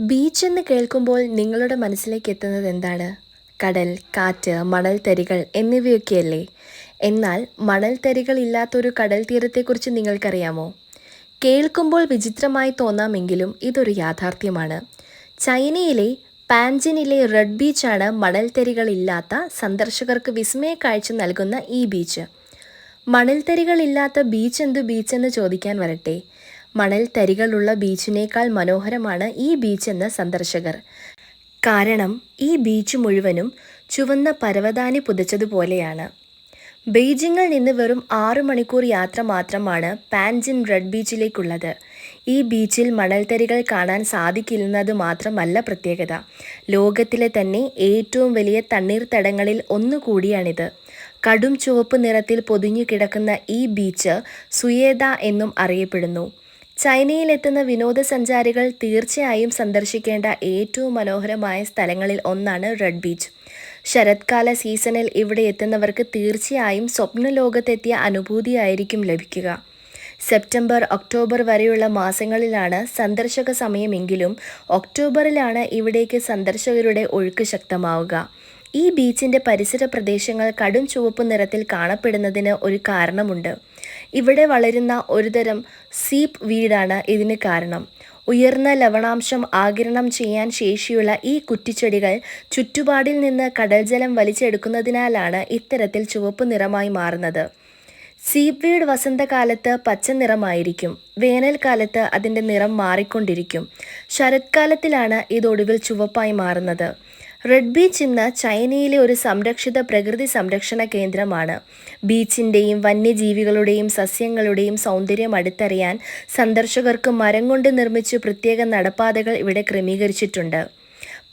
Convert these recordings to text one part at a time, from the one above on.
Beach എന്ന് കേൾക്കുമ്പോൾ നിങ്ങളുടെ മനസ്സിലേക്ക് എത്തുന്നത് എന്താണ്? കടൽ കാറ്റ് മണൽത്തരികൾ എന്നിവയൊക്കെയല്ലേ? എന്നാൽ മണൽത്തരികൾ ഇല്ലാത്തൊരു കടൽ തീരത്തെക്കുറിച്ച് നിങ്ങൾക്കറിയാമോ? കേൾക്കുമ്പോൾ വിചിത്രമായി തോന്നാമെങ്കിലും ഇതൊരു യാഥാർത്ഥ്യമാണ്. ചൈനയിലെ പാൻജിനിലെ റെഡ് ബീച്ചാണ് മണൽത്തരികളില്ലാത്ത സന്ദർശകർക്ക് വിസ്മയ കാഴ്ച നൽകുന്ന ഈ ബീച്ച്. മണൽത്തരികളില്ലാത്ത ബീച്ച് എന്ത് ബീച്ചെന്ന് ചോദിക്കാൻ വരട്ടെ. മണൽത്തരികളുള്ള ബീച്ചിനേക്കാൾ മനോഹരമാണ് ഈ ബീച്ചെന്ന് സന്ദർശകർ. കാരണം ഈ ബീച്ച് മുഴുവനും ചുവന്ന പരവതാനി പുതച്ചതുപോലെയാണ്. ബെയ്ജിങ്ങിൽ നിന്ന് വെറും ആറു മണിക്കൂർ യാത്ര മാത്രമാണ് പാൻജിൻ റെഡ് ബീച്ചിലേക്കുള്ളത്. ഈ ബീച്ചിൽ മണൽത്തരികൾ കാണാൻ സാധിക്കില്ലെന്നത് മാത്രമല്ല പ്രത്യേകത. ലോകത്തിലെ തന്നെ ഏറ്റവും വലിയ തണ്ണീർത്തടങ്ങളിൽ ഒന്നുകൂടിയാണിത്. കടും ചുവപ്പ് നിറത്തിൽ പൊതിഞ്ഞു കിടക്കുന്ന ഈ ബീച്ച് സുയേദ എന്നും അറിയപ്പെടുന്നു. ചൈനയിലെത്തുന്ന വിനോദസഞ്ചാരികൾ തീർച്ചയായും സന്ദർശിക്കേണ്ട ഏറ്റവും മനോഹരമായ സ്ഥലങ്ങളിൽ ഒന്നാണ് റെഡ് ബീച്ച്. ശരത്കാല സീസണിൽ ഇവിടെ എത്തുന്നവർക്ക് തീർച്ചയായും സ്വപ്നലോകത്തെത്തിയ അനുഭൂതിയായിരിക്കും ലഭിക്കുക. സെപ്റ്റംബർ ഒക്ടോബർ വരെയുള്ള മാസങ്ങളിലാണ് സന്ദർശക സമയമെങ്കിലും ഒക്ടോബറിലാണ് ഇവിടേക്ക് സന്ദർശകരുടെ ഒഴുക്ക് ശക്തമാവുക. ഈ ബീച്ചിന്റെ പരിസര പ്രദേശങ്ങൾ കടും ചുവപ്പ് നിറത്തിൽ കാണപ്പെടുന്നതിന് ഒരു കാരണമുണ്ട്. ഇവിടെ വളരുന്ന ഒരുതരം സീപ്പ് വീടാണ് ഇതിന് കാരണം. ഉയർന്ന ലവണാംശം ആകിരണം ചെയ്യാൻ ശേഷിയുള്ള ഈ കുറ്റിച്ചെടികൾ ചുറ്റുപാടിൽ നിന്ന് കടൽജലം വലിച്ചെടുക്കുന്നതിനാലാണ് ഇത്തരത്തിൽ ചുവപ്പ് നിറമായി മാറുന്നത്. സീപ്പ് വീഡ് വസന്തകാലത്ത് പച്ച നിറമായിരിക്കും. വേനൽക്കാലത്ത് അതിന്റെ നിറം മാറിക്കൊണ്ടിരിക്കും. ശരത്കാലത്തിലാണ് ഇത് ഒടുവിൽ ചുവപ്പായി മാറുന്നത്. റെഡ് ബീച്ച് ഇന്ന് ചൈനയിലെ ഒരു സംരക്ഷിത പ്രകൃതി സംരക്ഷണ കേന്ദ്രമാണ്. ബീച്ചിന്റെയും വന്യജീവികളുടെയും സസ്യങ്ങളുടെയും സൗന്ദര്യം അടുത്തറിയാൻ സന്ദർശകർക്ക് മരം കൊണ്ട് നിർമ്മിച്ച് പ്രത്യേക നടപ്പാതകൾ ഇവിടെ ക്രമീകരിച്ചിട്ടുണ്ട്.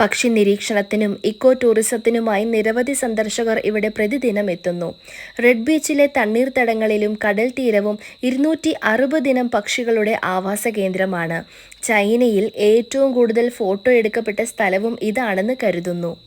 പക്ഷി നിരീക്ഷണത്തിനും ഇക്കോ ടൂറിസത്തിനുമായി നിരവധി സന്ദർശകർ ഇവിടെ പ്രതിദിനം എത്തുന്നു. റെഡ് ബീച്ചിലെ തണ്ണീർത്തടങ്ങളിലും കടൽ തീരവും ഇരുന്നൂറ്റി അറുപതിനം പക്ഷികളുടെ ആവാസ കേന്ദ്രമാണ്. ചൈനയിൽ ഏറ്റവും കൂടുതൽ ഫോട്ടോ എടുക്കപ്പെട്ട സ്ഥലവും ഇതാണെന്ന് കരുതുന്നു.